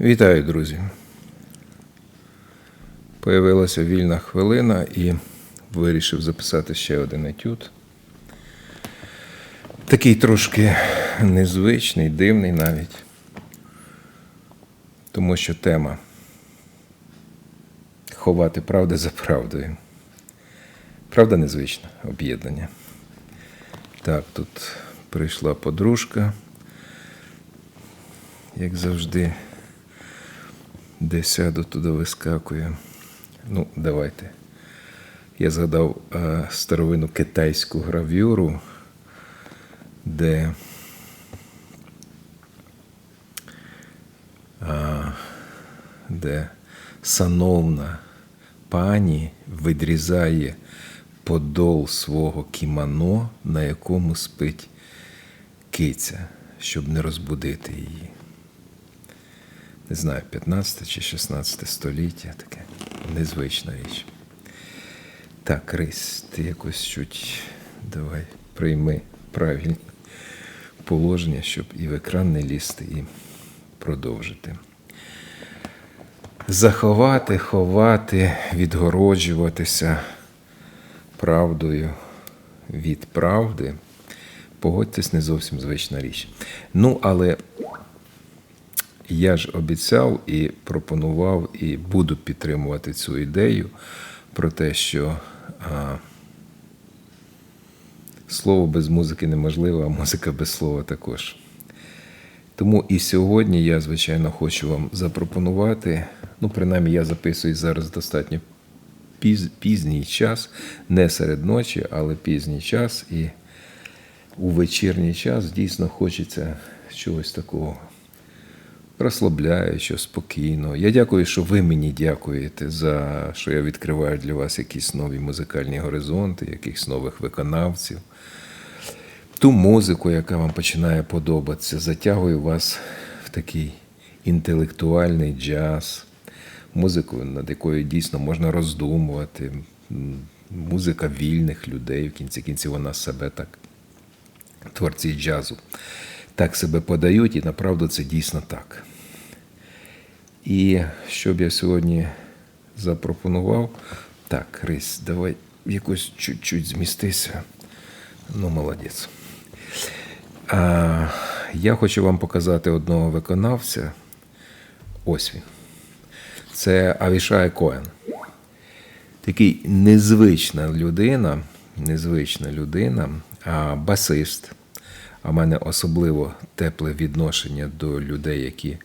Вітаю, друзі. Появилася вільна хвилина і вирішив записати ще один етюд. Такий трошки незвичний, дивний навіть. Тому що тема ховати правди за правдою. Правда незвична об'єднання. Так, тут прийшла подружка, як завжди. Де сяду, туди вискакує. Ну, давайте. Я згадав е, старовину китайську гравюру, де а, де сановна пані відрізає подол свого кімоно, на якому спить киця, щоб не розбудити її не знаю, 15 чи 16 століття, таке незвична річ. Так, Рись, ти якось чуть давай прийми правильні положення, щоб і в екран не лізти, і продовжити. Заховати, ховати, відгороджуватися правдою від правди. Погодьтесь, не зовсім звична річ. Ну, але я ж обіцяв і пропонував, і буду підтримувати цю ідею про те, що а, слово без музики неможливо, а музика без слова також. Тому і сьогодні я, звичайно, хочу вам запропонувати. Ну, принаймні, я записую зараз достатньо піз, пізній час, не серед ночі, але пізній час. І у вечірній час дійсно хочеться чогось такого розслабляючо, спокійно. Я дякую, що ви мені дякуєте за що я відкриваю для вас якісь нові музикальні горизонти, якихось нових виконавців. Ту музику, яка вам починає подобатися, затягую вас в такий інтелектуальний джаз, музику, над якою дійсно можна роздумувати. Музика вільних людей, в кінці кінців вона себе так, творці джазу, так себе подають, і направду це дійсно так. І що б я сьогодні запропонував, так, Рись, давай якось чуть-чуть змістися. Ну, молодець. А, я хочу вам показати одного виконавця. Ось він. Це Авішай Коен. Такий незвична людина, незвична людина, а басист. А в мене особливо тепле відношення до людей, які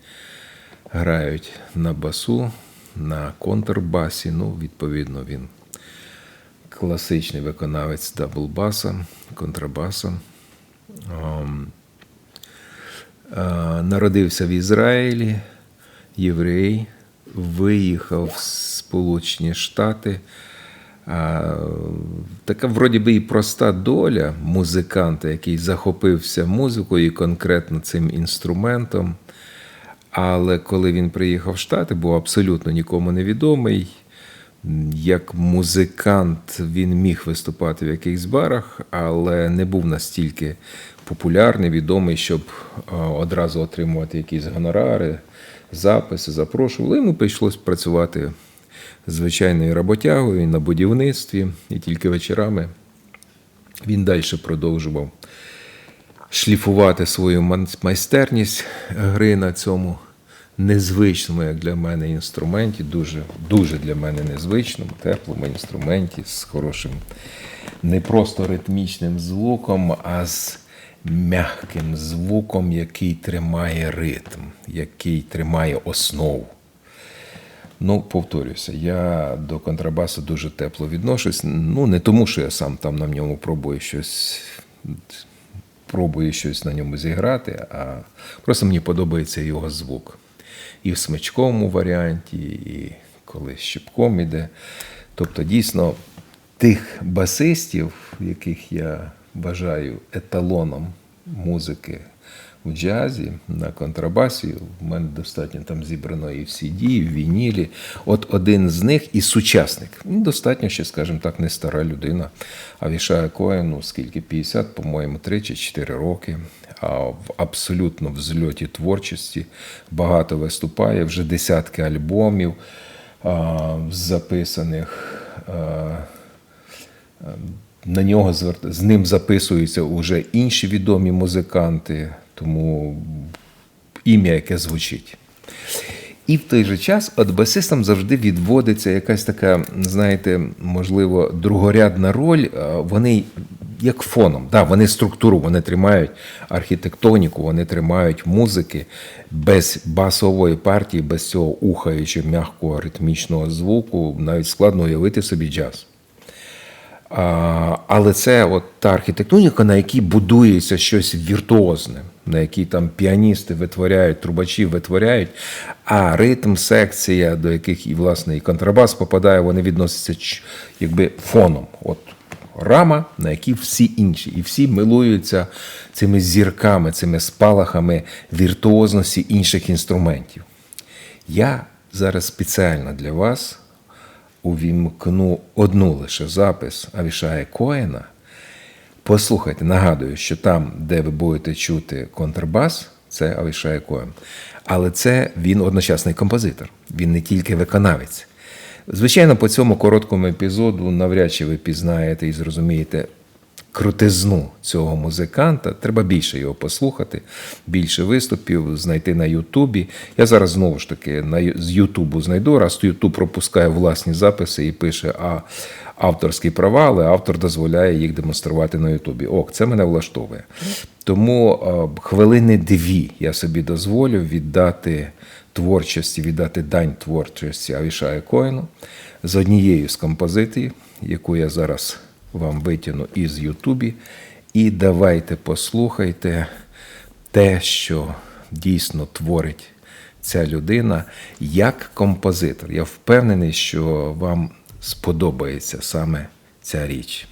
грають на басу, на контрбасі. Ну, відповідно, він класичний виконавець даблбаса, контрабаса. Ем, е, Народився в Ізраїлі, єврей, виїхав в Сполучені Штати. А, така вроді би і проста доля музиканта, який захопився музикою і конкретно цим інструментом. Але коли він приїхав в Штати, був абсолютно нікому невідомий. Як музикант він міг виступати в якихось барах, але не був настільки популярний, відомий, щоб одразу отримувати якісь гонорари, записи, запрошували. Йому прийшлось працювати звичайною роботягою на будівництві, і тільки вечорами він далі продовжував шліфувати свою майстерність гри на цьому незвичному, як для мене, інструменті, дуже, дуже для мене незвичному, теплому інструменті з хорошим не просто ритмічним звуком, а з м'яким звуком, який тримає ритм, який тримає основу. Ну, повторюся, я до контрабасу дуже тепло відношусь. Ну, не тому, що я сам там на ньому пробую щось, пробую щось на ньому зіграти, а просто мені подобається його звук. І в смичковому варіанті, і коли щипком іде. Тобто, дійсно, тих басистів, яких я вважаю еталоном музики в джазі на контрабасі. У мене достатньо там зібрано і в CD, і в вінілі. От один з них і сучасник. Він достатньо ще, скажімо так, не стара людина. Авішая Коену, скільки 50, по-моєму, 3 чи 4 роки. А в абсолютно взльоті творчості багато виступає, вже десятки альбомів а, записаних. А, на нього з ним записуються вже інші відомі музиканти, тому ім'я, яке звучить. І в той же час от басистам завжди відводиться якась така, знаєте, можливо, другорядна роль. Вони як фоном, да, вони структуру, вони тримають архітектоніку, вони тримають музики без басової партії, без цього ухаючого м'якого ритмічного звуку, навіть складно уявити собі джаз. Але це от та архітектоніка, на якій будується щось віртуозне, на якій там піаністи витворяють, трубачі витворяють, а ритм, секція, до яких і власне і контрабас попадає, вони відносяться якби фоном. От рама, на якій всі інші, і всі милуються цими зірками, цими спалахами віртуозності інших інструментів. Я зараз спеціально для вас увімкну одну лише запис Авішая Коена. Послухайте, нагадую, що там, де ви будете чути контрабас, це Авішає Коен. Але це він одночасний композитор, він не тільки виконавець. Звичайно, по цьому короткому епізоду навряд чи ви пізнаєте і зрозумієте крутизну цього музиканта. Треба більше його послухати, більше виступів знайти на Ютубі. Я зараз знову ж таки на, з Ютубу знайду, раз Ютуб пропускає власні записи і пише а, авторські права, але автор дозволяє їх демонструвати на Ютубі. Ок, це мене влаштовує. Тому е, хвилини дві я собі дозволю віддати творчості, віддати дань творчості Авішая Коїну з однією з композицій, яку я зараз вам витягну із Ютубі. І давайте послухайте те, що дійсно творить ця людина як композитор. Я впевнений, що вам сподобається саме ця річ.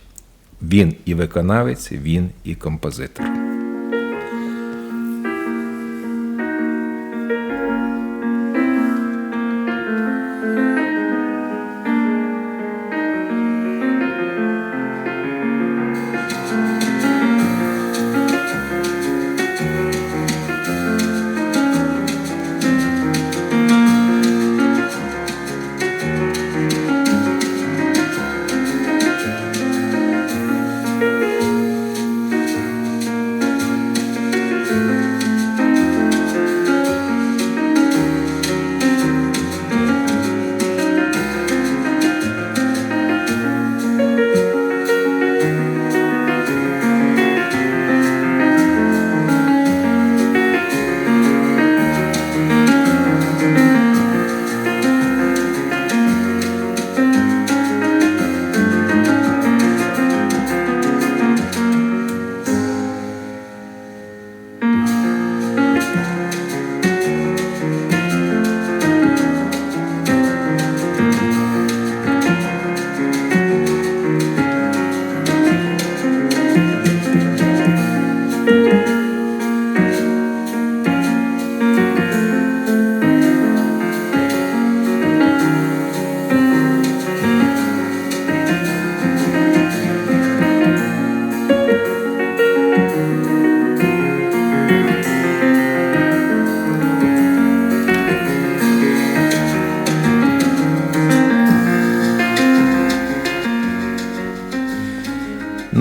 Він і виконавець, він і композитор.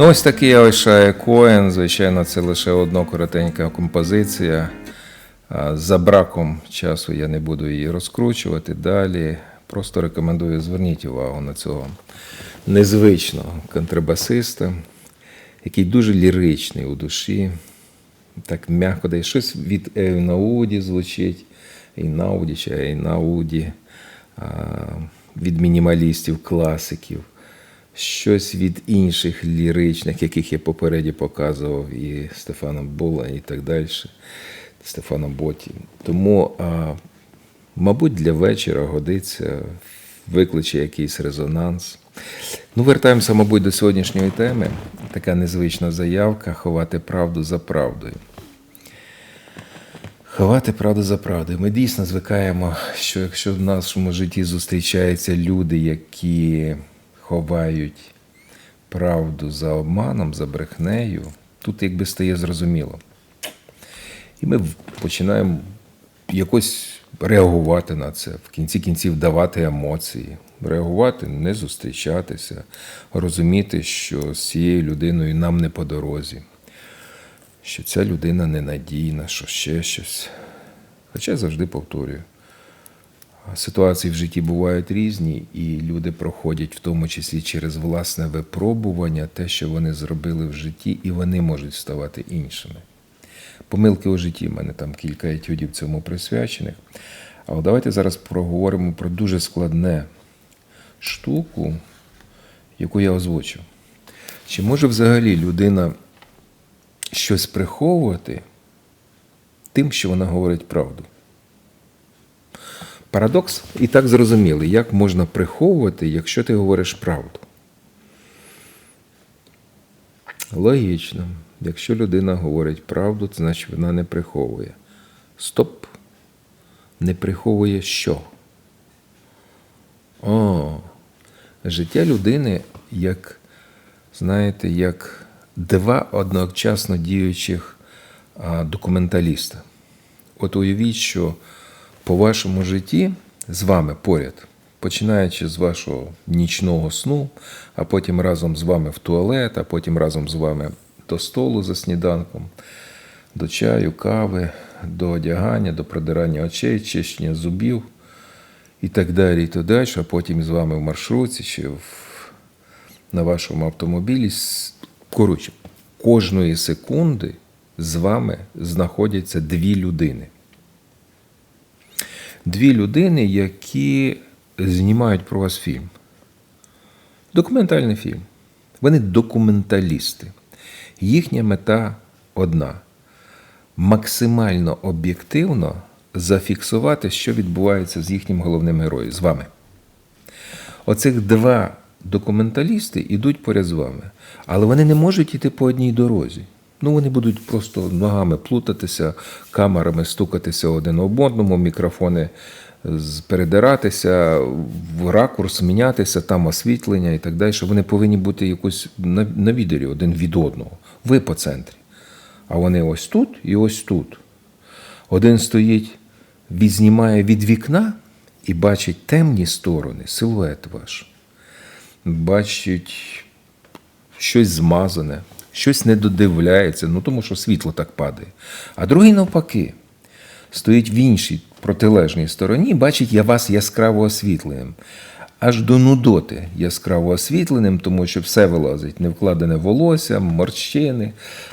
Ну, ось такий Ойшає Коен. Звичайно, це лише одна коротенька композиція. За браком часу я не буду її розкручувати далі. Просто рекомендую зверніть увагу на цього незвичного контрабасиста, який дуже ліричний у душі, так м'яко дає щось від Ейнауді звучить, Ейнауді чи Ейнауді, від мінімалістів, класиків щось від інших ліричних, яких я попереді показував, і Стефана Була, і так далі, Стефана Боті. Тому, а, мабуть, для вечора годиться, викличе якийсь резонанс. Ну, вертаємося, мабуть, до сьогоднішньої теми. Така незвична заявка ховати правду за правдою. Ховати правду за правдою. Ми дійсно звикаємо, що якщо в нашому житті зустрічаються люди, які ховають правду за обманом, за брехнею, тут якби стає зрозуміло. І ми починаємо якось реагувати на це, в кінці кінців давати емоції, реагувати, не зустрічатися, розуміти, що з цією людиною нам не по дорозі, що ця людина ненадійна, що ще щось. Хоча я завжди повторюю. Ситуації в житті бувають різні, і люди проходять в тому числі через власне випробування, те, що вони зробили в житті, і вони можуть ставати іншими. Помилки у житті, в мене там кілька етюдів цьому присвячених. Але давайте зараз проговоримо про дуже складне штуку, яку я озвучив. Чи може взагалі людина щось приховувати тим, що вона говорить правду? Парадокс і так зрозумілий, як можна приховувати, якщо ти говориш правду. Логічно. Якщо людина говорить правду, то значить вона не приховує. Стоп. Не приховує що? О, життя людини, як, знаєте, як два одночасно діючих документаліста. От уявіть, що по вашому житті з вами поряд, починаючи з вашого нічного сну, а потім разом з вами в туалет, а потім разом з вами до столу за сніданком, до чаю, кави, до одягання, до продирання очей, чищення зубів і так далі, і так далі, а потім з вами в маршрутці чи в, на вашому автомобілі. Коротше, кожної секунди з вами знаходяться дві людини. Дві людини, які знімають про вас фільм. Документальний фільм. Вони документалісти. Їхня мета одна максимально об'єктивно зафіксувати, що відбувається з їхнім головним героєм, з вами. Оцих два документалісти йдуть поряд з вами, але вони не можуть йти по одній дорозі. Ну, вони будуть просто ногами плутатися, камерами стукатися один об одному, мікрофони передиратися, в ракурс мінятися, там освітлення і так далі. Вони повинні бути якось на, на відері один від одного. Ви по центрі. А вони ось тут і ось тут. Один стоїть, відзнімає від вікна і бачить темні сторони, силует ваш. Бачить щось змазане, щось не додивляється, ну тому що світло так падає. А другий навпаки стоїть в іншій протилежній стороні, бачить я вас яскраво освітленим. Аж до нудоти яскраво освітленим, тому що все вилазить. Не вкладене волосся, морщини,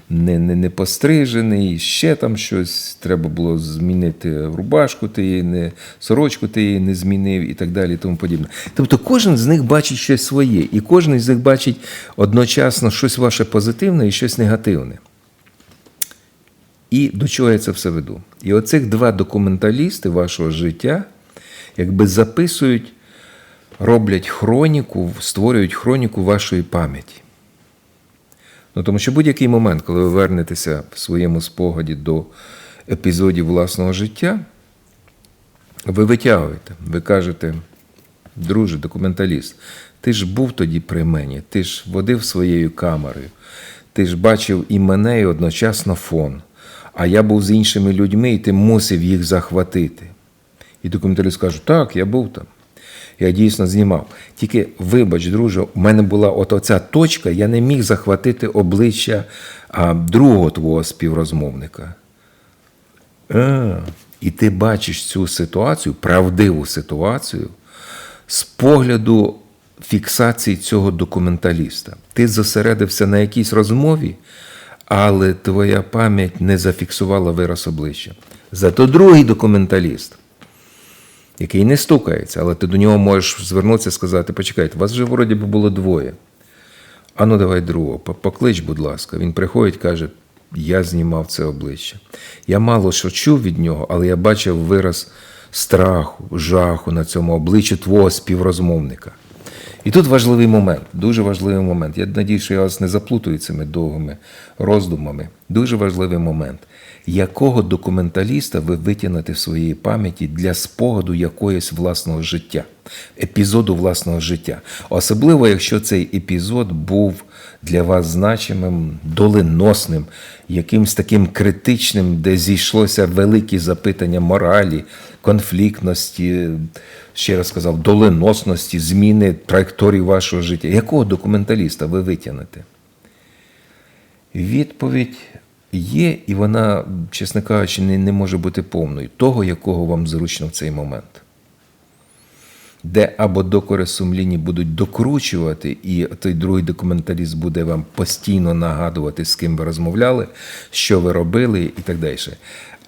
не, не, не пострижений, ще там щось. Треба було змінити рубашку, ти її не сорочку ти її не змінив і так далі. І тому подібне. Тобто кожен з них бачить щось своє, і кожен з них бачить одночасно щось ваше позитивне і щось негативне. І до чого я це все веду? І оцих два документалісти вашого життя якби записують, роблять хроніку, створюють хроніку вашої пам'яті. Ну, тому що будь-який момент, коли ви вернетеся в своєму спогаді до епізодів власного життя, ви витягуєте, ви кажете, друже, документаліст, ти ж був тоді при мені, ти ж водив своєю камерою, ти ж бачив і мене, і одночасно фон. А я був з іншими людьми, і ти мусив їх захватити. І документаліст каже, так, я був там. Я дійсно знімав. Тільки, вибач, друже, у мене була от оця точка, я не міг захватити обличчя а, другого твого співрозмовника. А, і ти бачиш цю ситуацію, правдиву ситуацію, з погляду фіксації цього документаліста. Ти зосередився на якійсь розмові, але твоя пам'ять не зафіксувала вираз обличчя. Зато другий документаліст, який не стукається, але ти до нього можеш звернутися і сказати: почекайте, вас вже вроді би було двоє. А ну давай другого, поклич, будь ласка. Він приходить, каже: Я знімав це обличчя. Я мало що чув від нього, але я бачив вираз страху, жаху на цьому обличчі твого співрозмовника. І тут важливий момент, дуже важливий момент. Я надію, що я вас не заплутаю цими довгими роздумами. Дуже важливий момент. Якого документаліста ви витягнете в своїй пам'яті для спогаду якоїсь власного життя, епізоду власного життя. Особливо, якщо цей епізод був для вас значимим, доленосним, якимсь таким критичним, де зійшлося великі запитання моралі, конфліктності, ще раз сказав, доленосності, зміни траєкторії вашого життя. Якого документаліста ви витягнете? Відповідь є, і вона, чесно кажучи, не, не може бути повною. Того, якого вам зручно в цей момент. Де або докори сумлінні будуть докручувати, і той другий документаліст буде вам постійно нагадувати, з ким ви розмовляли, що ви робили і так далі.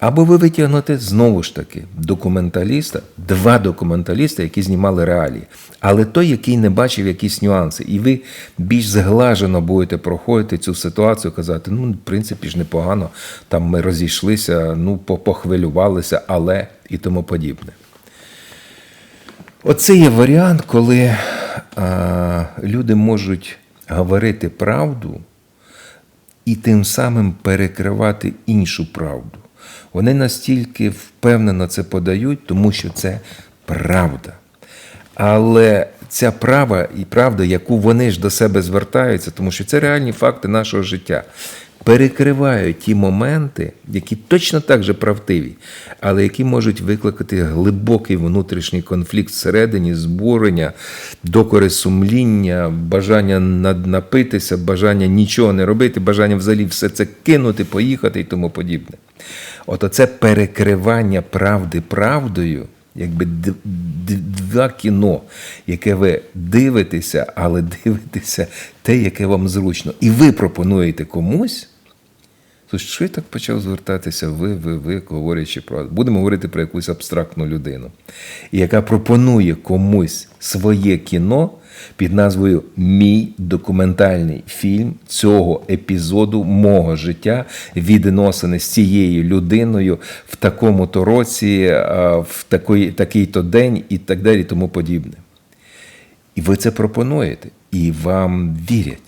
Або ви витягнете знову ж таки документаліста, два документаліста, які знімали реалії, але той, який не бачив якісь нюанси, і ви більш зглажено будете проходити цю ситуацію, казати, ну, в принципі ж непогано, там ми розійшлися, ну, похвилювалися, але і тому подібне. Оце є варіант, коли а, люди можуть говорити правду і тим самим перекривати іншу правду. Вони настільки впевнено це подають, тому що це правда. Але ця права і правда, яку вони ж до себе звертаються, тому що це реальні факти нашого життя, перекривають ті моменти, які точно так же правдиві, але які можуть викликати глибокий внутрішній конфлікт всередині, збурення, докори сумління, бажання над- напитися, бажання нічого не робити, бажання взагалі все це кинути, поїхати і тому подібне. От оце перекривання правди правдою, якби два кіно, яке ви дивитеся, але дивитеся те, яке вам зручно. І ви пропонуєте комусь. Тож що я так почав звертатися ви, ви, ви, говорячи про. Будемо говорити про якусь абстрактну людину, яка пропонує комусь своє кіно під назвою Мій документальний фільм цього епізоду мого життя відносини з цією людиною в такому-то році, в такий, такий-то день і так далі, тому подібне. І ви це пропонуєте, і вам вірять.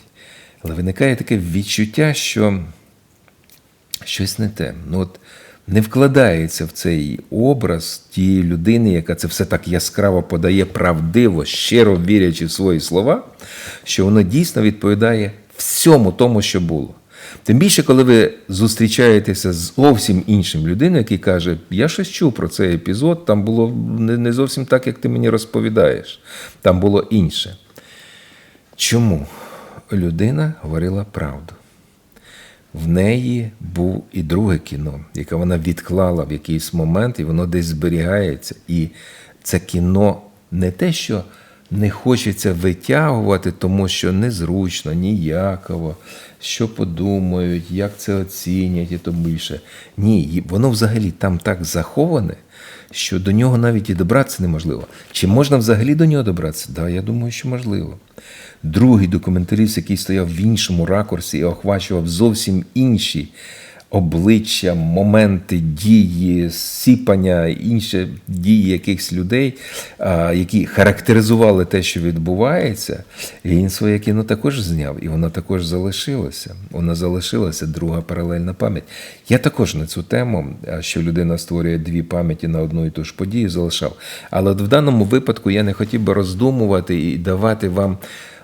Але виникає таке відчуття, що щось не те. Ну, от не вкладається в цей образ тієї людини, яка це все так яскраво подає, правдиво, щиро вірячи в свої слова, що воно дійсно відповідає всьому тому, що було. Тим більше, коли ви зустрічаєтеся з зовсім іншим людиною, який каже, я щось чув про цей епізод, там було не зовсім так, як ти мені розповідаєш, там було інше. Чому людина говорила правду? В неї був і друге кіно, яке вона відклала в якийсь момент, і воно десь зберігається. І це кіно не те, що не хочеться витягувати, тому що незручно, ніяково, що подумають, як це оцінять і тому більше. Ні, воно взагалі там так заховане, що до нього навіть і добратися неможливо. Чи можна взагалі до нього добратися? Так, да, я думаю, що можливо. Другий документаріст, який стояв в іншому ракурсі і охвачував зовсім інші обличчя, моменти дії, сіпання, інші дії якихось людей, які характеризували те, що відбувається, він своє кіно також зняв, і воно також залишилося. Вона залишилася друга паралельна пам'ять. Я також на цю тему, що людина створює дві пам'яті на одну і ту ж подію, залишав. Але в даному випадку я не хотів би роздумувати і давати вам.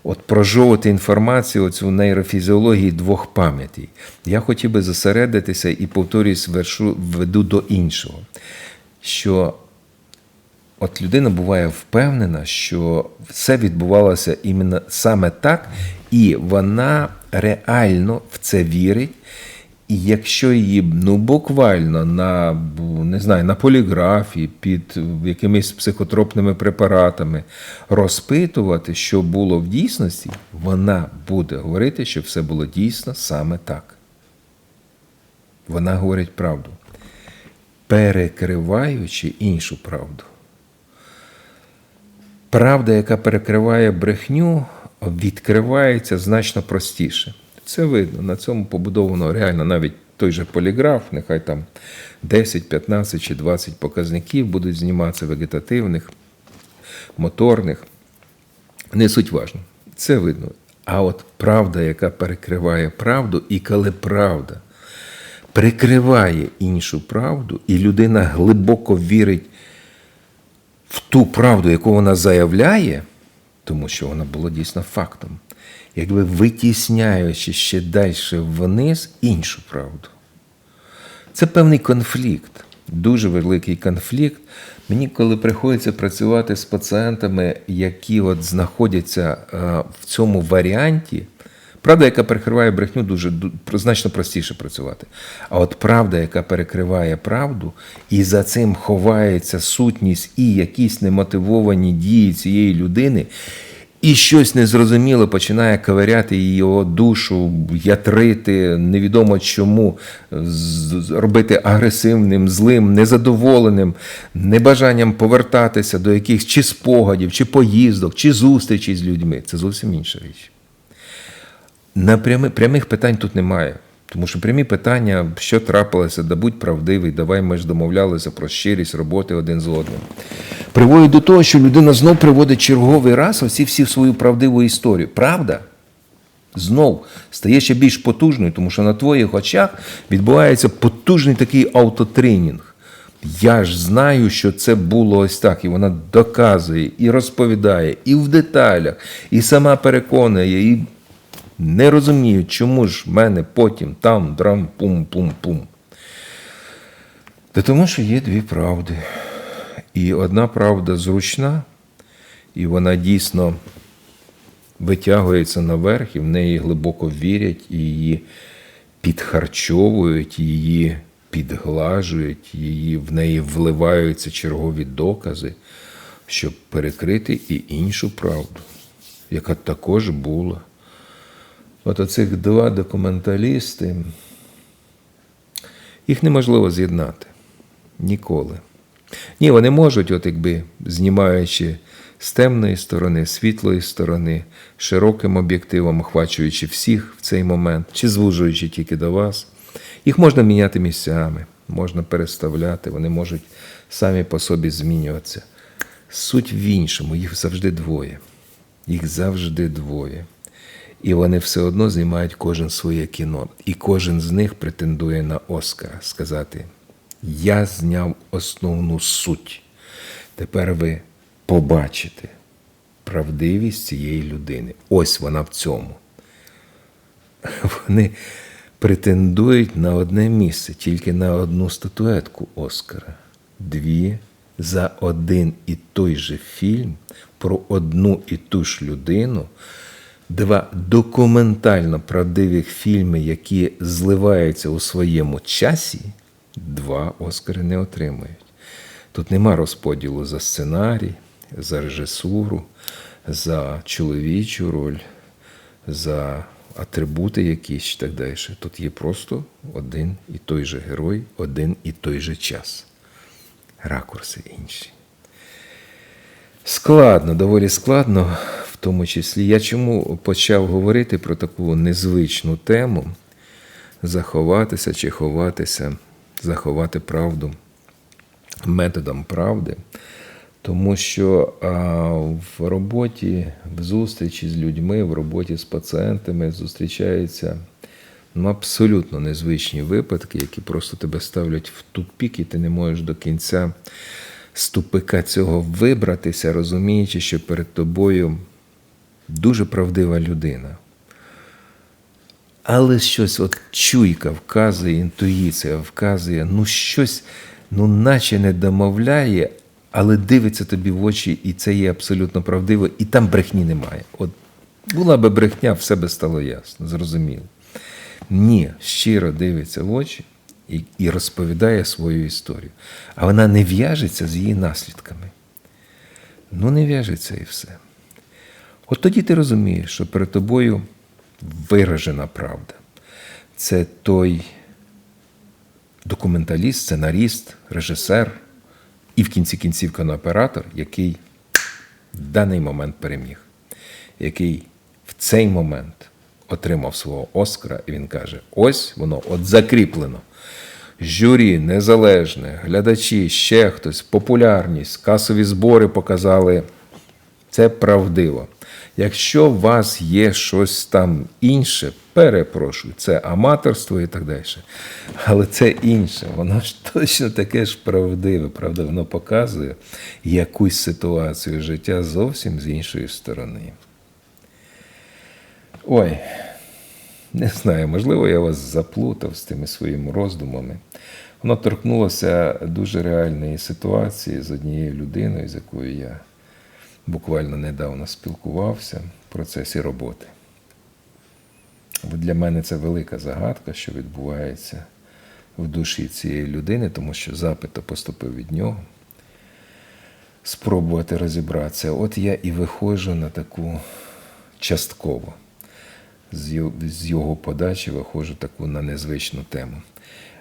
От прожовувати інформацію оцю нейрофізіології двох пам'ятей. Я хотів би зосередитися і повторюсь, вершу, веду до іншого. Що от людина буває впевнена, що все відбувалося іменно саме так, і вона реально в це вірить. І якщо її ну буквально на не знаю, на поліграфі під якимись психотропними препаратами розпитувати, що було в дійсності, вона буде говорити, що все було дійсно саме так. Вона говорить правду, перекриваючи іншу правду. Правда, яка перекриває брехню, відкривається значно простіше. Це видно, на цьому побудовано реально навіть той же поліграф, нехай там 10, 15 чи 20 показників будуть зніматися вегетативних, моторних. Не суть важно. Це видно. А от правда, яка перекриває правду, і коли правда прикриває іншу правду, і людина глибоко вірить в ту правду, яку вона заявляє, тому що вона була дійсно фактом, якби витісняючи ще далі вниз іншу правду. Це певний конфлікт, дуже великий конфлікт. Мені, коли приходиться працювати з пацієнтами, які от знаходяться е, в цьому варіанті, правда, яка перекриває брехню, дуже значно простіше працювати. А от правда, яка перекриває правду, і за цим ховається сутність і якісь немотивовані дії цієї людини, і щось незрозуміле починає ковиряти його душу, ятрити, невідомо чому, робити агресивним, злим, незадоволеним, небажанням повертатися до якихось чи спогадів, чи поїздок, чи зустрічей з людьми. Це зовсім інша річ. На прями, прямих питань тут немає. Тому що прямі питання, що трапилося, да будь правдивий, давай ми ж домовлялися про щирість роботи один з одним. Приводить до того, що людина знов приводить черговий раз оці всі свою правдиву історію. Правда? Знов стає ще більш потужною, тому що на твоїх очах відбувається потужний такий автотренінг. Я ж знаю, що це було ось так, і вона доказує, і розповідає, і в деталях, і сама переконує, і не розумію, чому ж в мене потім там драм пум пум пум. Та тому що є дві правди. І одна правда зручна, і вона дійсно витягується наверх, і в неї глибоко вірять, і її підхарчовують, її підглажують, її, в неї вливаються чергові докази, щоб перекрити і іншу правду, яка також була. От оцих два документалісти, їх неможливо з'єднати ніколи. Ні, вони можуть, от якби знімаючи з темної сторони, світлої сторони, широким об'єктивом, охвачуючи всіх в цей момент, чи звужуючи тільки до вас, їх можна міняти місцями, можна переставляти, вони можуть самі по собі змінюватися. Суть в іншому, їх завжди двоє. Їх завжди двоє. І вони все одно знімають кожен своє кіно. І кожен з них претендує на Оскара сказати: Я зняв основну суть. Тепер ви побачите правдивість цієї людини. Ось вона в цьому. Вони претендують на одне місце, тільки на одну статуетку Оскара. Дві за один і той же фільм про одну і ту ж людину. Два документально правдивих фільми, які зливаються у своєму часі, два Оскари не отримують. Тут нема розподілу за сценарій, за режисуру, за чоловічу роль, за атрибути якісь і так далі. Тут є просто один і той же герой, один і той же час. Ракурси інші. Складно, доволі складно, тому числі. Я чому почав говорити про таку незвичну тему заховатися чи ховатися, заховати правду методом правди. Тому що а, в роботі, в зустрічі з людьми, в роботі з пацієнтами зустрічаються ну, абсолютно незвичні випадки, які просто тебе ставлять в тупік, і ти не можеш до кінця з тупика цього вибратися, розуміючи, що перед тобою дуже правдива людина. Але щось, от чуйка вказує, інтуїція вказує, ну щось, ну наче не домовляє, але дивиться тобі в очі, і це є абсолютно правдиво, і там брехні немає. От була би брехня, все би стало ясно, зрозуміло. Ні, щиро дивиться в очі і, і розповідає свою історію. А вона не в'яжеться з її наслідками. Ну, не в'яжеться і все. От тоді ти розумієш, що перед тобою виражена правда. Це той документаліст, сценаріст, режисер і в кінці кінців кінооператор, який в даний момент переміг, який в цей момент отримав свого Оскара, і він каже: ось воно от закріплено. Журі, незалежне, глядачі, ще хтось, популярність, касові збори показали. Це правдиво. Якщо у вас є щось там інше, перепрошую, це аматорство і так далі. Але це інше, воно ж точно таке ж правдиве, правда, воно показує якусь ситуацію життя зовсім з іншої сторони. Ой, не знаю, можливо, я вас заплутав з тими своїми роздумами. Воно торкнулося дуже реальної ситуації з однією людиною, з якою я буквально недавно спілкувався в процесі роботи. Бо Для мене це велика загадка, що відбувається в душі цієї людини, тому що запит поступив від нього. Спробувати розібратися. От я і виходжу на таку частково. З його, подачі виходжу таку на незвичну тему.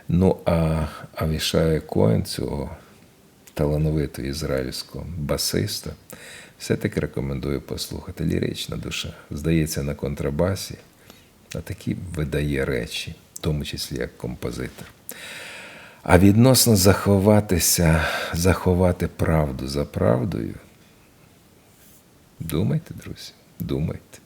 Ну, а Авішая Коен, цього талановитого ізраїльського басиста, все-таки рекомендую послухати. Лірична душа. Здається, на контрабасі, а такі видає речі, в тому числі як композитор. А відносно заховатися, заховати правду за правдою. Думайте, друзі, думайте.